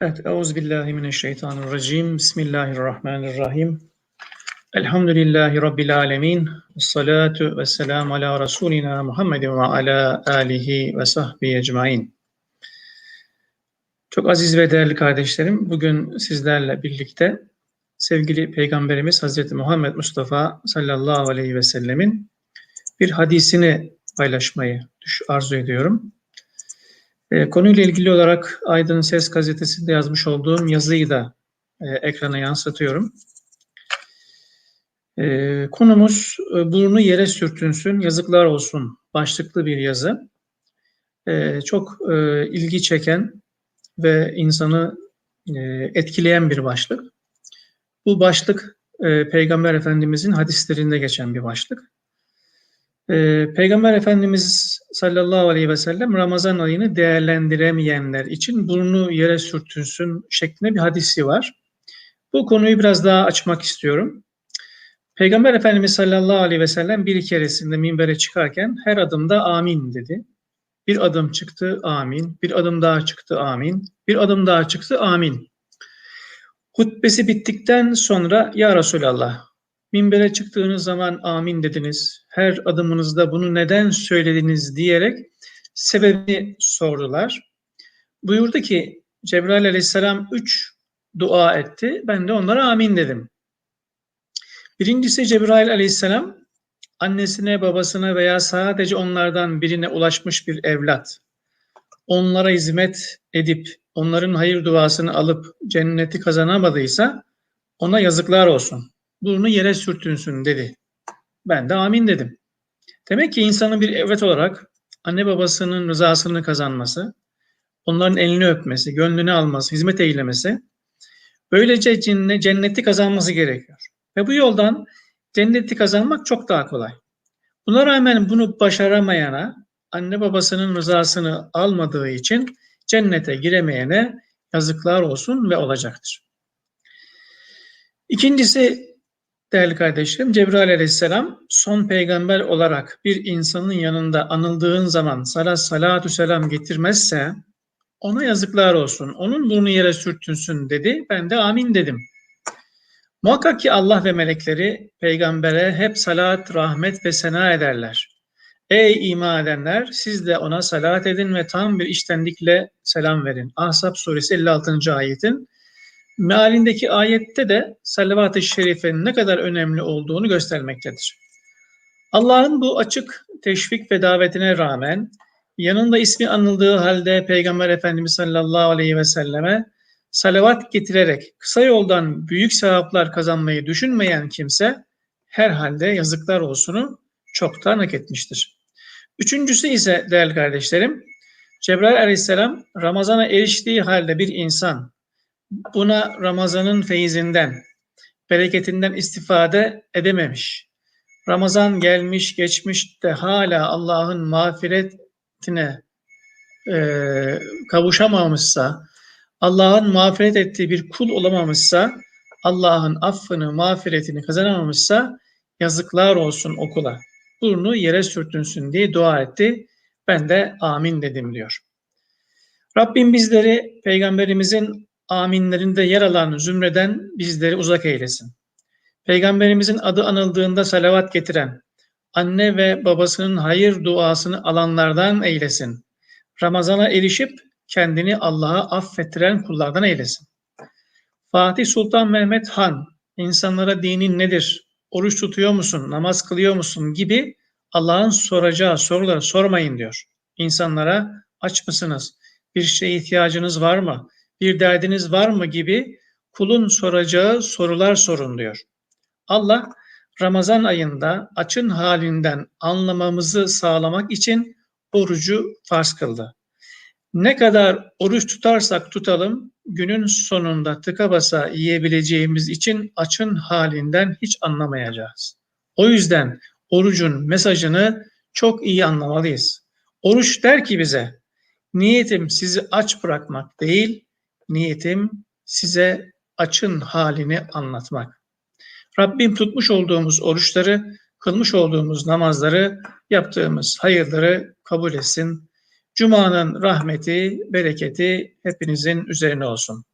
Evet, Euzubillahimineşşeytanirracim. Bismillahirrahmanirrahim. Elhamdülillahi Rabbil alemin. Salatu ve selamu ala Resulina Muhammedin ve ala alihi ve sahbihi ecmain. Çok aziz ve değerli kardeşlerim, bugün sizlerle birlikte sevgili Peygamberimiz Hazreti Muhammed Mustafa sallallahu aleyhi ve sellemin bir hadisini paylaşmayı arzu ediyorum. E, konuyla ilgili olarak Aydın Ses gazetesinde yazmış olduğum yazıyı da e, ekrana yansıtıyorum. E, konumuz e, burnu yere sürtünsün, yazıklar olsun başlıklı bir yazı. E, çok e, ilgi çeken ve insanı e, etkileyen bir başlık. Bu başlık e, Peygamber Efendimizin hadislerinde geçen bir başlık. Ee, Peygamber Efendimiz sallallahu aleyhi ve sellem Ramazan ayını değerlendiremeyenler için burnu yere sürtünsün şeklinde bir hadisi var. Bu konuyu biraz daha açmak istiyorum. Peygamber Efendimiz sallallahu aleyhi ve sellem bir keresinde minbere çıkarken her adımda amin dedi. Bir adım çıktı amin, bir adım daha çıktı amin, bir adım daha çıktı amin. Hutbesi bittikten sonra ya Resulallah minbere çıktığınız zaman amin dediniz. Her adımınızda bunu neden söylediniz diyerek sebebi sordular. Buyurdu ki Cebrail aleyhisselam üç dua etti. Ben de onlara amin dedim. Birincisi Cebrail aleyhisselam annesine, babasına veya sadece onlardan birine ulaşmış bir evlat. Onlara hizmet edip onların hayır duasını alıp cenneti kazanamadıysa ona yazıklar olsun burnu yere sürtünsün dedi. Ben de amin dedim. Demek ki insanın bir evet olarak anne babasının rızasını kazanması, onların elini öpmesi, gönlünü alması, hizmet eylemesi, böylece cenneti kazanması gerekiyor. Ve bu yoldan cenneti kazanmak çok daha kolay. Buna rağmen bunu başaramayana, anne babasının rızasını almadığı için cennete giremeyene yazıklar olsun ve olacaktır. İkincisi Değerli kardeşlerim, Cebrail aleyhisselam son peygamber olarak bir insanın yanında anıldığın zaman sana salatü selam getirmezse ona yazıklar olsun, onun burnu yere sürtünsün dedi. Ben de amin dedim. Muhakkak ki Allah ve melekleri peygambere hep salat, rahmet ve sena ederler. Ey iman edenler siz de ona salat edin ve tam bir iştenlikle selam verin. Ahzab suresi 56. ayetin mealindeki ayette de salavat-ı şerifenin ne kadar önemli olduğunu göstermektedir. Allah'ın bu açık teşvik ve davetine rağmen yanında ismi anıldığı halde Peygamber Efendimiz sallallahu aleyhi ve selleme salavat getirerek kısa yoldan büyük sevaplar kazanmayı düşünmeyen kimse herhalde yazıklar olsunu çoktan hak etmiştir. Üçüncüsü ise değerli kardeşlerim, Cebrail aleyhisselam Ramazan'a eriştiği halde bir insan buna Ramazan'ın feyizinden, bereketinden istifade edememiş. Ramazan gelmiş geçmiş de hala Allah'ın mağfiretine e, kavuşamamışsa, Allah'ın mağfiret ettiği bir kul olamamışsa, Allah'ın affını, mağfiretini kazanamamışsa yazıklar olsun okula. Burnu yere sürtünsün diye dua etti. Ben de amin dedim diyor. Rabbim bizleri peygamberimizin aminlerinde yer alan zümreden bizleri uzak eylesin. Peygamberimizin adı anıldığında salavat getiren, anne ve babasının hayır duasını alanlardan eylesin. Ramazana erişip kendini Allah'a affettiren kullardan eylesin. Fatih Sultan Mehmet Han, insanlara dinin nedir, oruç tutuyor musun, namaz kılıyor musun gibi Allah'ın soracağı soruları sormayın diyor. İnsanlara aç mısınız, bir şeye ihtiyacınız var mı, bir derdiniz var mı gibi kulun soracağı sorular sorun diyor. Allah Ramazan ayında açın halinden anlamamızı sağlamak için orucu farz kıldı. Ne kadar oruç tutarsak tutalım günün sonunda tıka basa yiyebileceğimiz için açın halinden hiç anlamayacağız. O yüzden orucun mesajını çok iyi anlamalıyız. Oruç der ki bize niyetim sizi aç bırakmak değil, niyetim size açın halini anlatmak. Rabbim tutmuş olduğumuz oruçları, kılmış olduğumuz namazları, yaptığımız hayırları kabul etsin. Cuma'nın rahmeti, bereketi hepinizin üzerine olsun.